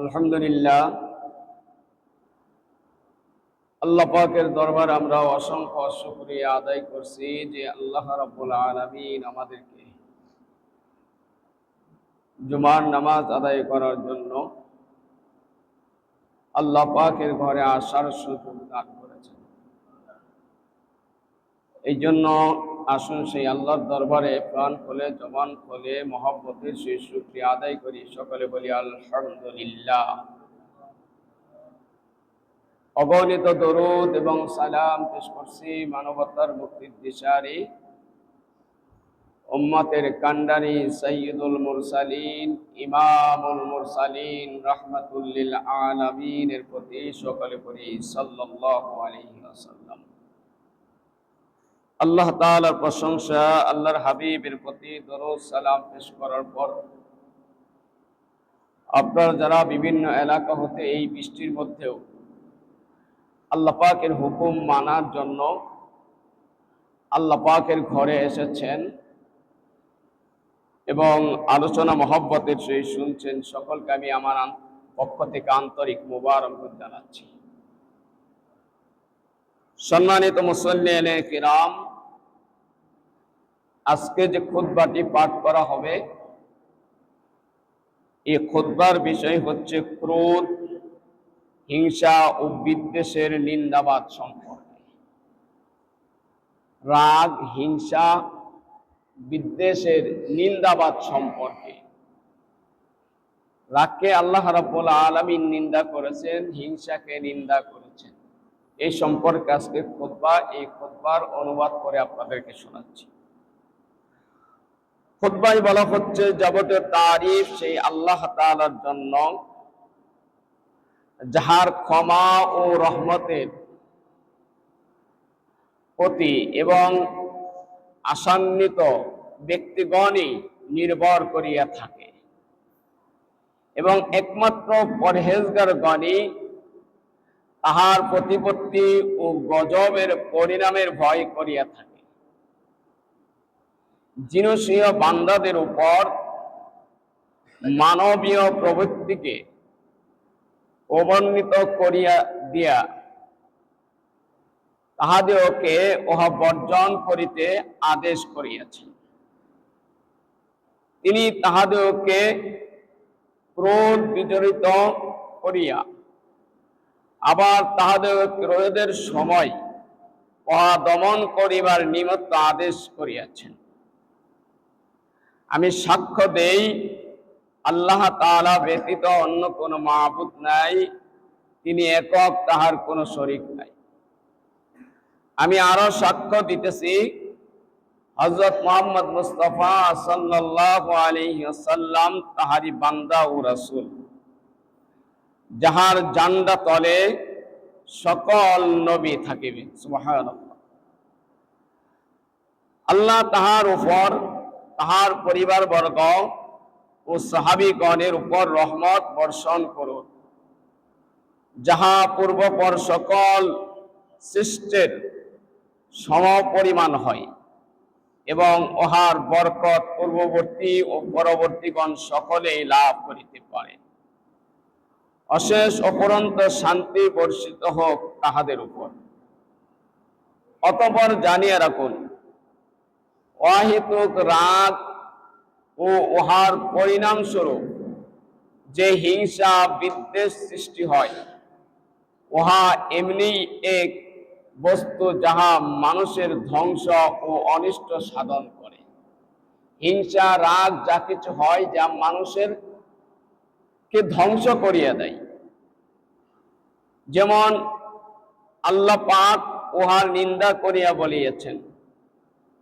আলহামদুলিল্লাহ। আল্লাহ পাকের দরবার আমরা অসংখ্য শুকরিয়া আদায় করছি যে আল্লাহ রাব্বুল আলামিন আমাদেরকে জুমার নামাজ আদায় করার জন্য আল্লাহ পাকের ঘরে আসার সুযোগ দান করেছেন। এই জন্য আসুন সেই আল্লাহর দরবারে প্রাণ খোলে, জবান খোলে, মহব্বতের সেই শুক্রিয়া আদায় করি। সকলে বলি, আলহামদুলিল্লাহ। অগণিত দরুদ এবং সালাম পেশ করছি মানবতার মুক্তির দিশারি উম্মতের কান্ডারি সৈয়দুল মুরসালিন, ইমামুল মুরসালিন রহমাতুল্লিল আলামিনের প্রতি সকলে করি সাল্লাল্লাহু আলাইহি ওয়াসাল্লাম। আল্লাহ তাআলার প্রশংসা, আল্লাহর হাবিবের প্রতি দরুদ সালাম পেশ করার পর আপনার যারা বিভিন্ন এলাকা হতে এই বৃষ্টির মধ্যেও আল্লাহ পাকের হুকুম মানার জন্য আল্লাহ পাকের ঘরে এসেছেন এবং আলোচনা মহব্বতের সেই শুনছেন, সকলকে আমি আমার পক্ষ থেকে আন্তরিক মুবারক জানাচ্ছি। সম্মানিত মুসল্লিয়ানে কিরাম আজকে যে খুতবাটি পাঠ করা হবে, এই খুতবার বিষয় হচ্ছে ক্রোধ, হিংসা ও বিদ্বেষের নিন্দাবাদ সম্পর্কে। রাগ, হিংসা, বিদ্বেষের নিন্দাবাদ সম্পর্কে। রাগকে আল্লাহ রাব্বুল আলামিন নিন্দা করেছেন, হিংসাকে নিন্দা করেছেন। এই সম্পর্কে আজকে খুতবা, এই খুতবার অনুবাদ করে আপনাদেরকে শোনাচ্ছি। খুতবায় বলা হচ্ছে, যাবতীয় তারিফ সেই আল্লাহ তাআলার জন্য। যাহার ক্ষমা ও রহমতের প্রতি এবং আসান্বিত ব্যক্তিগণই নির্ভর করিয়া থাকে। এবং একমাত্র পরহেজগার গণই তাহার প্রতিপত্তি ও গজবের পরিণামের ভয় করিয়া থাকে। জিনসীয় বান্দাদের উপর মানবীয় প্রবৃত্তিকে অবর্ণিত করিয়া দিয়া তাহাদেরকে উহা বর্জন করিতে আদেশ করিয়াছেন তিনি তাহাদেরকে ক্রোধ বিজড়িত করিয়া আবার তাহাদের ক্রোধের সময় দমন করিবার নিমিত্ত আদেশ করিয়াছেন। আমি সাক্ষ্য দেই, আল্লাহ তাআলা ব্যতীত অন্য কোনো মাহবুদ নাই, তিনি একক, তাহার কোনো শরিক নাই। আমি আরও সাক্ষ্য দিতেছি হজরত মোহাম্মদ মুস্তফা আলাইহি তাহারি বান্দা ও রাসূল, যাহার জান্ডা তলে সকল নবী থাকিবে আল্লাহ তাহার উপর তাহার পরিবার বর্গ ও সাহাবিগণের উপর রহমত বর্ষণ করুন যাহা পূর্বপর সকল সৃষ্টের সমপরিমাণ হয় এবং ওহার বরকত পূর্ববর্তী ও পরবর্তীগণ সকলেই লাভ করিতে পারে। অশেষ অপরন্ত শান্তি বর্ষিত হোক তাহাদের উপর। অতপর জানিয়ে রাখুন অহেতুক রাগ ও উহার পরিণামস্বরূপ যে হিংসা বিদ্বেষ সৃষ্টি হয়, উহা এমনি এক বস্তু যাহা মানুষের ধ্বংস ও অনিষ্ট সাধন করে। হিংসা, রাগ যা কিছু হয় যা মানুষের কে ধ্বংস করিয়া দেয়। যেমন আল্লাহ পাক উহার নিন্দা করিয়া বলিয়াছেন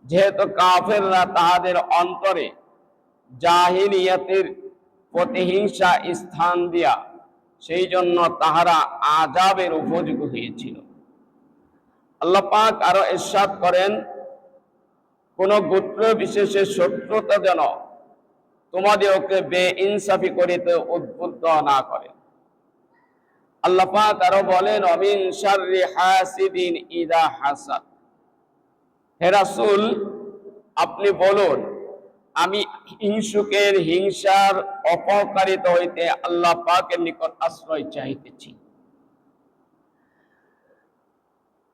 যেহেতু কাফেররা তাহাদের অন্তরে জাহিলিয়াতের প্রতিহিংসা স্থান দিয়া, সেই জন্য তাহারা আজাবের উপযোগী হয়েছিল। আল্লাহ পাক আরও ইরশাদ করেন, কোন গোত্র বিশেষের শত্রুতা যেন তোমাদেরকে বে ইনসাফি করিতে উদ্বুদ্ধ না করে। আল্লাহ পাক আরও বলেন, অমিন শাররি হাসিদিন ইদা হাসাদ। হে রাসূল, আপনি বলুন, আমি হিংসুকের হিংসার অপকারিত হইতে আল্লাহ পাকের নিকট আশ্রয় চাইতেছি।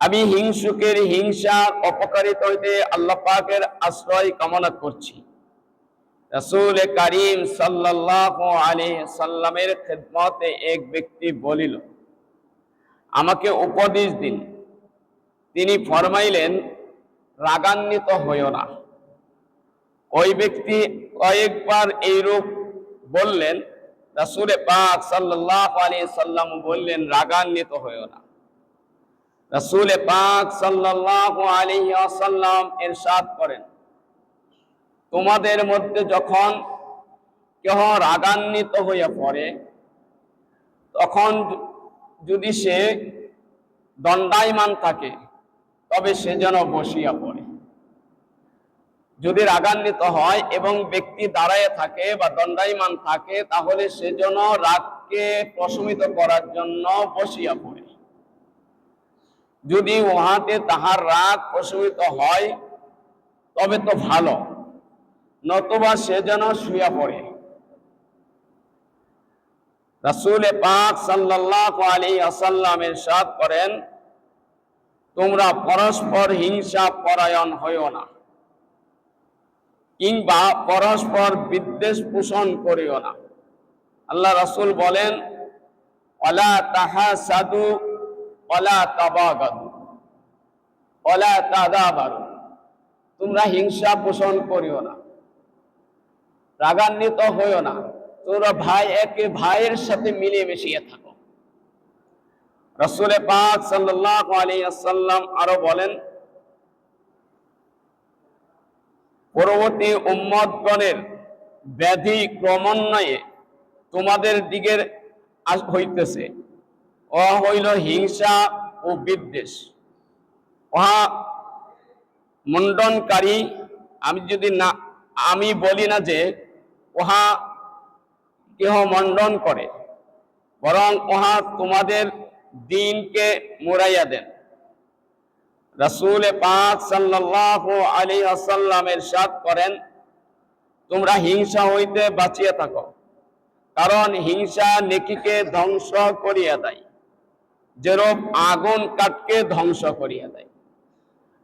আমি হিংসুকের হিংসার অপকারিত হইতে আল্লাহ পাকের আশ্রয় কামনা করছি। রসুল করিম সাল্লাল্লাহু আলী সাল্লামের খেদমতে এক ব্যক্তি বলিল, আমাকে উপদেশ দিন। তিনি ফরমাইলেন রাগান্বিত হইও না। ওই ব্যক্তি কয়েকবার এইরূপ বললেন, রাসূলে পাক সাল্লাল্লাহু আলাইহি সাল্লাম বললেন, রাগান্বিত হইও না। রাসূলে পাক সাল্লাল্লাহু আলাইহি ওয়াসাল্লাম ইরশাদ করেন, তোমাদের মধ্যে যখন কেহ রাগান্বিত হইয়া পড়ে, তখন যদি সে দণ্ডায়মান থাকে, তবে সে যেন বসিয়া যদি রাগান্বিত হয় এবং ব্যক্তি দাঁড়ায় থাকে বা দণ্ডায়মান থাকে, তাহলে সে যেন রাগকে প্রশমিত করার জন্য বসিয়া পড়ে। যদি উহাতে তাহার রাগ প্রশমিত হয়, তবে তো ভালো, নতুবা সে যেন শুয়া পড়ে। রাসূল পাক সাল্লাল্লাহু আলাইহি ওয়াসাল্লাম ইরশাদ করেন, তোমরা পরস্পর হিংসা পরায়ণ হইও না। কিংবা পরস্পর বিদ্বেষ পোষণ করিও না। আল্লাহ রাসূল বলেন, ওয়ালা তাহাসাদু, ওয়ালা তাবাগাদু, ওয়ালা তাদাবারু। তোমরা হিংসা পোষণ করিও না, রাগান্বিত হইও না। তোমরা ভাই, একে ভাইয়ের সাথে মিলে মিশিয়ে থাকো। রসুলে পাক সাল্লাল্লাহু আলাইহি ওয়াসাল্লাম আরও বলেন পরবর্তী উম্মতগণের ব্যাধি ক্রমান্বয়ে তোমাদের দিকের হইতেছে। ও হইল হিংসা ও বিদ্বেষ। উহা মুন্ডনকারী, আমি যদি না, আমি বলি না যে উহা কেহ মন্ডন করে, বরং উহা তোমাদের দিনকে মুরাইয়া দেন। রসুল পাক আলাইহি ওয়াসাল্লাম ইরশাদ করেন, তোমরা হিংসা হইতে বাঁচিয়ে থাকো, কারণ হিংসা নেকিকে ধ্বংস করিয়া দেয়, যেরূপ আগুন কাঠকে ধ্বংস করিয়া দেয়।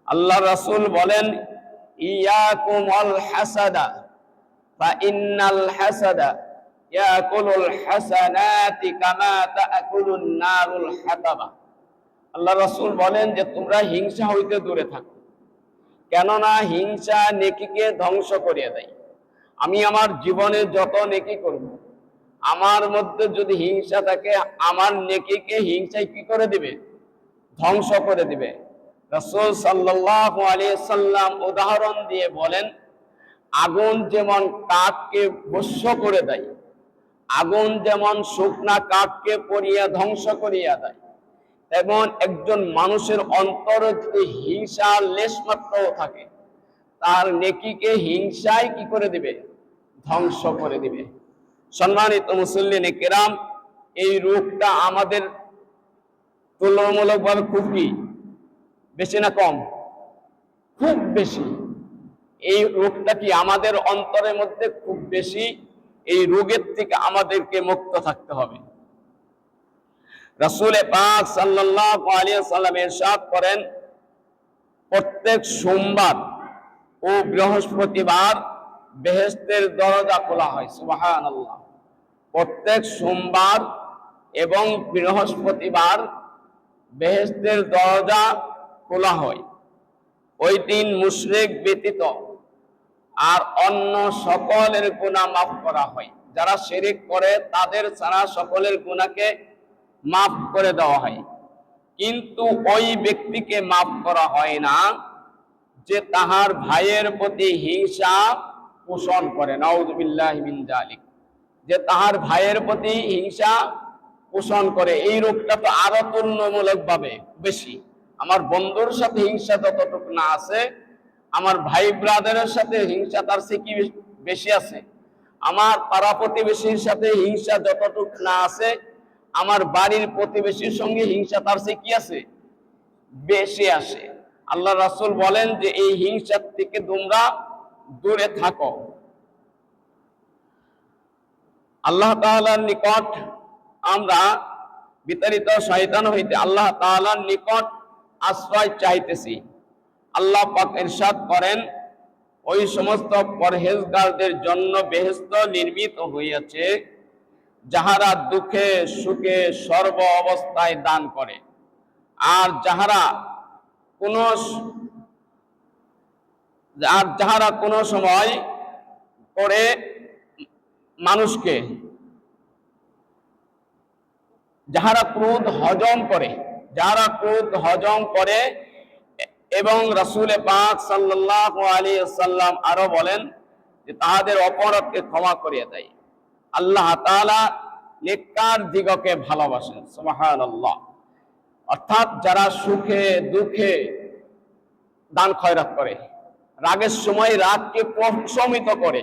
আল্লাহ রাসূল বলেন, ইয়াকুম আল হাসাদা ইন্নাল হাসাদা নারুল আল্লাহ রাসূল বলেন যে তোমরা হিংসা হইতে দূরে থাকো। কেননা হিংসা নেকিকে ধ্বংস করিয়া দেয়। আমি আমার জীবনে যত নেকি করব, আমার মধ্যে যদি হিংসা থাকে, আমার নেকিকে হিংসায় কি করে দিবে? ধ্বংস করে দিবে। রসুল সাল্লাল্লাহু আলাইহি সাল্লাম উদাহরণ দিয়ে বলেন, আগুন যেমন কাঠকে ভস্য করে দেয়, আগুন যেমন শুকনা কাঠকে পরিয়া ধ্বংস করিয়া দেয় তেমন একজন মানুষের অন্তরে যদি হিংসা লেশ মাত্রও থাকে, তার নেকিকে হিংসায় কি করে দিবে? ধ্বংস করে দিবে। সম্মানিত মুসল্লিন কেরাম, এই রোগটা আমাদের তুলনামূলকভাবে খুব কি? বেশি না কম? খুব বেশি। এই রোগটা কি আমাদের অন্তরের মধ্যে খুব বেশি? এই রোগের থেকে আমাদেরকে মুক্ত থাকতে হবে। রাসূলে পাক সাল্লাল্লাহু আলাইহি সাল্লাম ইরশাদ করেন, প্রত্যেক সোমবার ও বৃহস্পতিবার বেহেশতের দরজা খোলা হয়, সুবহানাল্লাহ। প্রত্যেক সোমবার এবং বৃহস্পতিবার বেহেশতের দরজা খোলা হয়। ওই দিন মুশরিক ব্যতীত আর অন্য সকলের গুণা মাফ করা হয়। যারা শেরিক করে, তাদের ছাড়া সকলের গুনাহকে মাফ করে দেওয়া হয়। কিন্তু ওই ব্যক্তিকে মাফ করা হয় না যে তাহার ভাইয়ের প্রতি হিংসা পোষণ করে। মিন যে তাহার ভাইয়ের প্রতি হিংসা পোষণ করে। এই রোগটা তো আরও তুলনামূলক ভাবে বেশি। আমার বন্ধুর সাথে হিংসা যতটুকু না আছে, আমার ভাই ব্রাদারের সাথে হিংসা তার সে কি বেশি আছে। আমার পাড়া প্রতিবেশীর সাথে হিংসা যতটুকু না আছে আমার বাড়ির প্রতিবেশীর সঙ্গে হিংসা, তার কি আছে? বেশি আসে আল্লাহ রাসূল বলেন যে, এই হিংসার থেকে তোমরা দূরে থাকো। আল্লাহ তাআলার নিকট আমরা বিতাড়িত শয়তান হইতে আল্লাহ তাআলার নিকট আশ্রয় চাইতেছি। আল্লাহ পাক ইরশাদ করেন, ওই সমস্ত পরহেজগারদের জন্য বেহেস্ত নির্মিত হইয়াছে। যাহারা দুঃখে, সুখে, সর্ব অবস্থায় দান করে। আর যাহারা কোন আর যাহারা কোনো সময় করে মানুষকে, যাহারা ক্রোধ হজম করে, যাহারা ক্রোধ হজম করে এবং রাসূলে পাক সাল্লাল্লাহু আলাইহি সাল্লাম আরও বলেন যে তাহাদের অপরাধকে ক্ষমা করিয়া দেয়। আল্লাহ নেককার দিগকে ভালোবাসেন, সুবহানাল্লাহ। অর্থাৎ যারা সুখে, দুঃখে দান খয়রাত করে, রাগের সময় রাগকে প্রশমিত করে,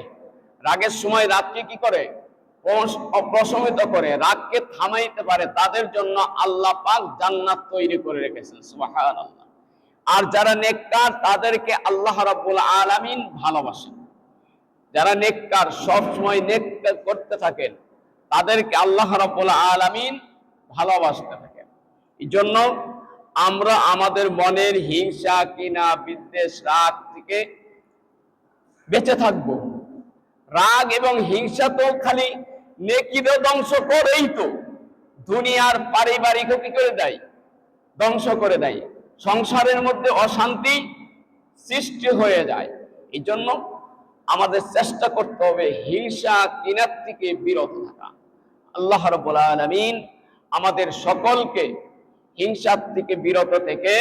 রাগের সময় রাতকে কি করে? প্রশ- প্রশমিত করে, রাগকে থামাইতে পারে, তাদের জন্য আল্লাহ পাক জান্নাত তৈরি করে রেখেছেন, সুবহানাল্লাহ। আর যারা নেককার, তাদেরকে আল্লাহ রাব্বুল আলামিন ভালোবাসেন। যারা নেককার সব সময় নেক করতে থাকেন, তাদেরকে আল্লাহ রাব্বুল আলামিন ভালোবাসতে থাকেন। এই জন্য আমরা আমাদের মনের হিংসা কিনা বিদ্বেষ, রাগ থেকে বেঁচে থাকব। রাগ এবং হিংসা তো খালি নেকিরও ধ্বংস করেই তো দুনিয়ার পারিবারিকও কি করে দেয়, ধ্বংস করে দেয়। সংসারের মধ্যে অশান্তি সৃষ্টি হয়ে যায়। এই জন্য আমাদের চেষ্টা করতে হবে হিংসা, কিনার থেকে বিরত থাকা। আল্লাহ রাব্বুল আলামিন আমাদের সকলকে হিংসার থেকে বিরত থেকে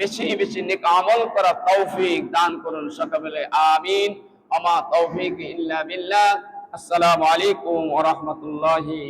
বেশি বেশি নেক আমল করা তৌফিক দান করুন সকলে। আমিন। আমা তৌফিক ইল্লা বিল্লাহ। আসসালামু আলাইকুম ওয়া রাহমাতুল্লাহি